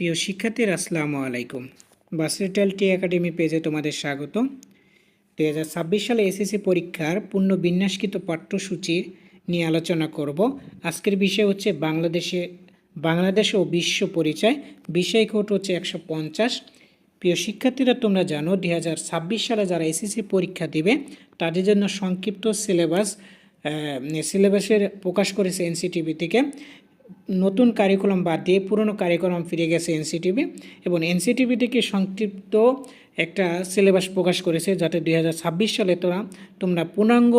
প্রিয় শিক্ষার্থীর আসসালামু আলাইকুম। বাসেটাল টি একাডেমি পেজে তোমাদের স্বাগত দু হাজার ছাব্বিশ সালে এসএসসি পরীক্ষার পূর্ণ বিন্যাসকৃত পাঠ্যসূচি নিয়ে আলোচনা করব। আজকের বিষয় হচ্ছে বাংলাদেশে, বাংলাদেশ ও বিশ্ব পরিচয়। বিষয় কোড হচ্ছে একশো পঞ্চাশ। প্রিয় শিক্ষার্থীরা, তোমরা জানো, দুই হাজার ছাব্বিশ সালে যারা এসএসসি পরীক্ষা দিবে, তাদের জন্য সংক্ষিপ্ত সিলেবাস সিলেবাসের প্রকাশ করেছে এনসিটিভি থেকে। নতুন কারিকুলাম বাদ দিয়ে পুরনো কারিকুলাম ফিরে গেছে এনসিটিভি এবং এনসিটিভি থেকে সংক্ষিপ্ত একটা সিলেবাস প্রকাশ করেছে যাতে দুই হাজার ছাব্বিশ সালে তোরা তোমরা পূর্ণাঙ্গ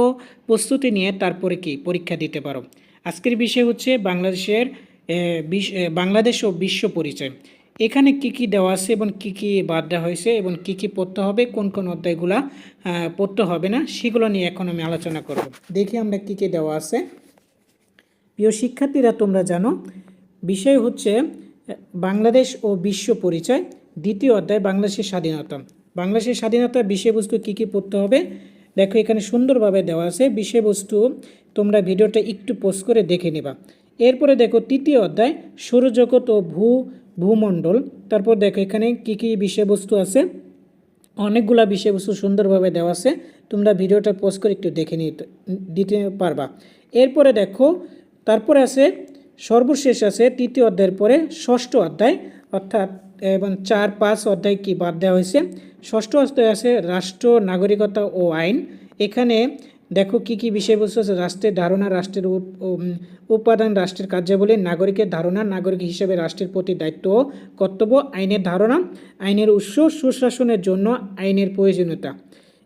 প্রস্তুতি নিয়ে তারপরে কি পরীক্ষা দিতে পারো। আজকের বিষয় হচ্ছে বাংলাদেশের বাংলাদেশ ও বিশ্ব পরিচয়। এখানে কি কি দেওয়া আছে এবং কি কি বাদ দেওয়া হয়েছে এবং কি কি পড়তে হবে, কোন কোন অধ্যায়গুলা পড়তে হবে না, সেগুলো নিয়ে এখন আমি আলোচনা করব। দেখি আমরা কি কি দেওয়া আছে। প্রিয় শিক্ষার্থীরা, তোমরা জানো, বিষয় হচ্ছে বাংলাদেশ ও বিশ্ব পরিচয়, দ্বিতীয় অধ্যায়, বাংলাদেশের স্বাধীনতা। বাংলাদেশের স্বাধীনতার বিষয়বস্তু কী কী পড়তে হবে? দেখো, এখানে সুন্দরভাবে দেওয়া আছে, বিষয়বস্তু তোমরা ভিডিওটা একটু পোস্ট করে দেখে নেবা। এরপরে দেখো, তৃতীয় অধ্যায়, সৌরজগৎ ও ভূ, ভূমণ্ডল। তারপর দেখো, এখানে কী কী বিষয়বস্তু আছে? অনেকগুলা বিষয়বস্তু সুন্দরভাবে দেওয়া আছে, তোমরা ভিডিওটা পোস্ট করে একটু দেখে নিতে, দিতে পারবা। এরপরে দেখো তারপরে আছে, সর্বশেষ আছে তৃতীয় অধ্যায়ের পরে ষষ্ঠ অধ্যায়, অর্থাৎ, এবং চার, পাঁচ অধ্যায় কি বাদ দেওয়া হয়েছে। ষষ্ঠ অধ্যায় আছে রাষ্ট্র, নাগরিকতা ও আইন। এখানে দেখো কি কি বিষয়বস্তু আছে রাষ্ট্রের ধারণা, রাষ্ট্রের উপ- উপাদান, রাষ্ট্রের কার্যাবলী, নাগরিকের ধারণা, নাগরিক হিসেবে রাষ্ট্রের প্রতি দায়িত্ব কর্তব্য, আইনের ধারণা, আইনের উৎস, সুশাসনের জন্য, আইনের প্রয়োজনীয়তা।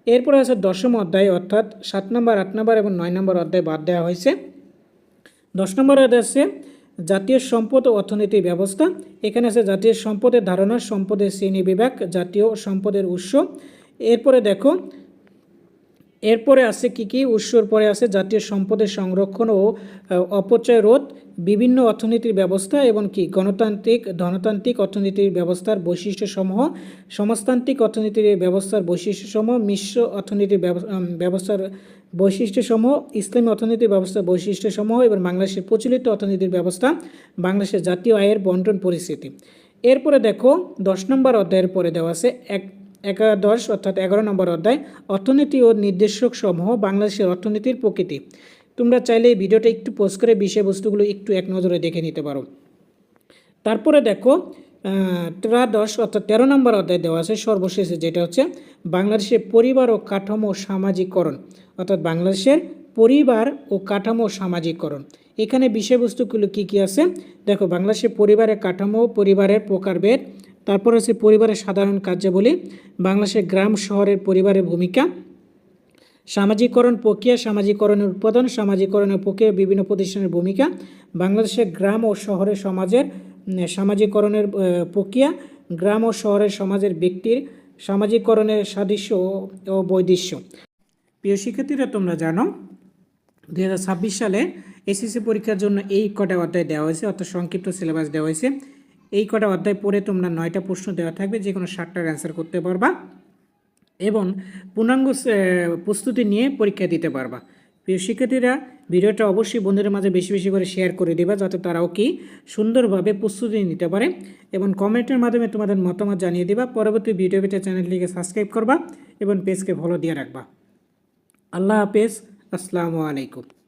এরপরে আছে দশম অধ্যায়, অর্থাৎ সাত নম্বর, আট নম্বর এবং নয় নম্বর অধ্যায় বাদ দেওয়া হয়েছে। দশ নম্বর আছে, জাতীয় সম্পদ ও অর্থনৈতিক ব্যবস্থা। এখানে আছে জাতীয় সম্পদের ধারণা, সম্পদের শ্রেণি বিভাগ, জাতীয় সম্পদের উৎস। এরপরে দেখো এরপরে আছে কি কি? উৎসর পরে আছে জাতীয় সম্পদের সংরক্ষণ ও অপচয় রোধ, বিভিন্ন অর্থনীতির ব্যবস্থা এবং কি? গণতান্ত্রিক, ধনতান্ত্রিক অর্থনীতির ব্যবস্থার বৈশিষ্ট্যসমূহ, সমাজতান্ত্রিক অর্থনীতির ব্যবস্থার বৈশিষ্ট্যসমূহ, মিশ্র অর্থনীতির ব্যবস্থার বৈশিষ্ট্যসমূহ, ইসলামী অর্থনীতির ব্যবস্থার বৈশিষ্ট্যসমূহ এবং বাংলাদেশের প্রচলিত অর্থনীতির ব্যবস্থা, বাংলাদেশের জাতীয় আয়ের বন্টন পরিস্থিতি। এরপরে দেখো, দশ নম্বর অধ্যায়ের পরে দেওয়া আছে, এক একাদশ অর্থাৎ এগারো নম্বর অধ্যায় অর্থনীতি ও নির্দেশক সমূহ বাংলাদেশের অর্থনীতির প্রকৃতি। তোমরা চাইলে এই ভিডিওটা একটু পোস্ট করে বিষয়বস্তুগুলো একটু এক নজরে দেখে নিতে পারো। তারপরে দেখো আহ, ত্রয়োদশ অর্থাৎ তেরো নম্বর অধ্যায় দেওয়া আছে সর্বশেষে যেটা হচ্ছে বাংলাদেশের পরিবার ও কাঠামো সামাজিকরণ অর্থাৎ বাংলাদেশের পরিবার ও কাঠামো সামাজিকরণ এখানে বিষয়বস্তুগুলো কি কি আছে? দেখো বাংলাদেশের পরিবারের কাঠামো পরিবারের প্রকারভেদ তারপর আছে পরিবারের সাধারণ কার্যাবলী, বাংলাদেশের গ্রাম, শহরের পরিবারের ভূমিকা সামাজিকরণ প্রক্রিয়া সামাজিকরণের উৎপাদন সামাজিকরণের প্রক্রিয়া, বিভিন্ন প্রতিষ্ঠানের ভূমিকা, বাংলাদেশের গ্রাম ও শহরের সমাজের সামাজিকরণের প্রক্রিয়া, গ্রাম ও শহরের সমাজের ব্যক্তির সামাজিকরণের সাদৃশ্য ও- বৈদিশ্য। প্রিয় শিক্ষার্থীরা, তোমরা জানো দু হাজার ছাব্বিশ সালে এসএসসি পরীক্ষার জন্য এই কটা অধ্যায় দেওয়া হয়েছে, অর্থাৎ সংক্ষিপ্ত সিলেবাস দেওয়া হয়েছে। এই কটা অধ্যায় পড়ে তোমরা নয়টা প্রশ্ন দেওয়া থাকবে যে কোনো ষাটটার অ্যান্সার করতে পারবা এবং পূর্ণাঙ্গ প্রস্তুতি নিয়ে পরীক্ষা দিতে পারবা। প্রিয় শিক্ষার্থীরা, ভিডিওটা অবশ্যই বন্ধুদের মাঝে বেশি বেশি করে শেয়ার করে দেবা, যাতে তারাও কি সুন্দরভাবে প্রস্তুতি নিতে পারে এবং কমেন্টের মাধ্যমে তোমাদের মতামত জানিয়ে দেবা। পরবর্তী ভিডিও পেতে চ্যানেলটিকে সাবস্ক্রাইব করবা এবং পেজকে ফলো দিয়ে রাখবা। আল্লাহ হাফেজ, আসসালামু আলাইকুম।